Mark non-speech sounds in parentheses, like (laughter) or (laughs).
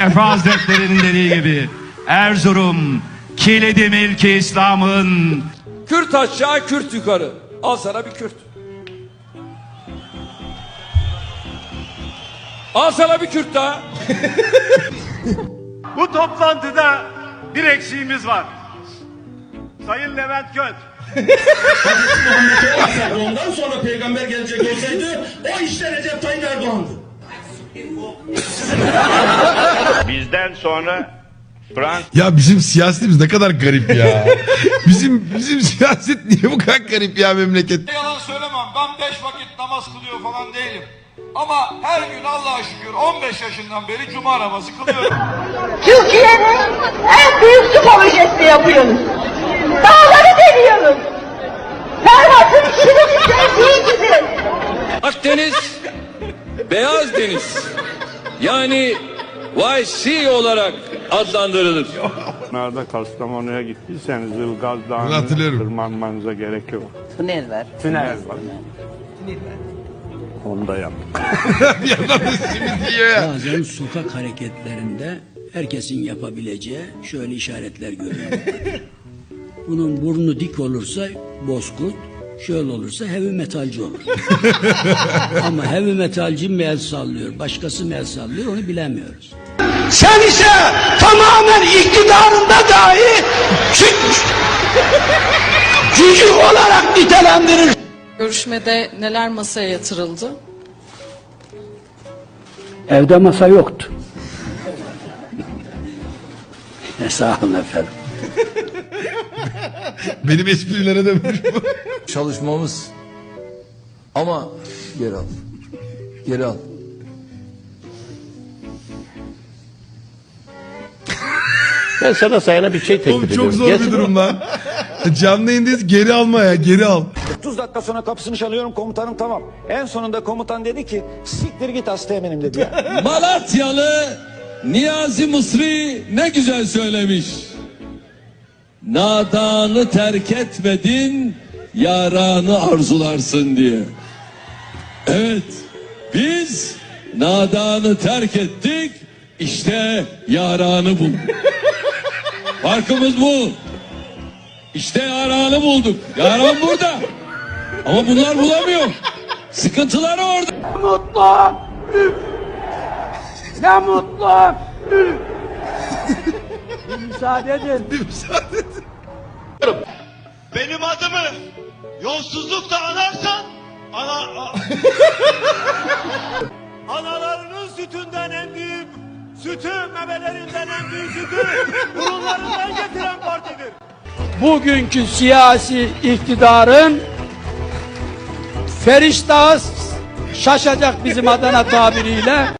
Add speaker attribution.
Speaker 1: Efe Hazretleri'nin dediği gibi Erzurum kilidi milki İslam'ın
Speaker 2: Kürt aşağı, Kürt yukarı. Al sana bir Kürt. Al sana bir Kürt daha. (laughs)
Speaker 3: Bu toplantıda bir eksiğimiz var. Sayın Levent Göt.
Speaker 4: Ondan sonra peygamber gelecek olsaydı o işte Recep Tayyip Erdoğan'dı.
Speaker 5: Bizden sonra Fransa
Speaker 6: Ya bizim siyasetimiz ne kadar garip ya. bizim bizim siyaset niye bu kadar garip ya memleket?
Speaker 7: Yalan söylemem. Ben beş vakit namaz kılıyor falan değilim. Ama her gün Allah'a şükür 15 yaşından beri cuma namazı kılıyorum.
Speaker 8: Türkiye'nin en büyük su projesini yapıyoruz.
Speaker 2: Beyaz Deniz. Yani YC olarak adlandırılır.
Speaker 5: Nerede Kastamonu'ya gittiyseniz Ilgaz Dağı'nı
Speaker 6: hatırlıyorum.
Speaker 5: tırmanmanıza gerek yok.
Speaker 8: Tünel var.
Speaker 5: Tünel var. Onu da yaptık.
Speaker 6: bir yandan da simit yiyor ya.
Speaker 9: Bazen sokak hareketlerinde herkesin yapabileceği şöyle işaretler görüyorum. (laughs) Bunun burnu dik olursa bozkurt, şöyle olursa heavy metalci olur. (laughs) Ama heavy metalci mi el sallıyor, başkası mı el sallıyor onu bilemiyoruz.
Speaker 4: Sen ise tamamen iktidarında dahi cücük olarak nitelendirir.
Speaker 10: Görüşmede neler masaya yatırıldı?
Speaker 9: Evde masa yoktu. Sağ olun efendim.
Speaker 6: Benim esprilere bu.
Speaker 11: çalışmamız. Ama geri al. Geri al.
Speaker 4: Ben sana sayana bir şey teklif
Speaker 6: Oğlum
Speaker 4: ediyorum.
Speaker 6: çok zor bir durum lan. Canlı yayındayız geri alma ya geri al.
Speaker 7: 30 dakika sonra kapısını çalıyorum komutanım tamam. En sonunda komutan dedi ki siktir git hasta eminim dedi ya.
Speaker 2: Malatyalı Niyazi Mısri ne güzel söylemiş. Nadanı terk etmedin, yaranı arzularsın diye. Evet, biz nadanı terk ettik, işte yaranı bulduk. Farkımız bu. İşte yaranı bulduk. Yaran burada. Ama bunlar bulamıyor. Sıkıntıları orada.
Speaker 4: Ne mutlu.
Speaker 3: Benim adımı yolsuzlukla anarsan ana (laughs) analarının sütünden en büyük sütü memelerinden en büyük sütü burunlarından getiren partidir.
Speaker 4: Bugünkü siyasi iktidarın feriştahı şaşacak bizim Adana tabiriyle.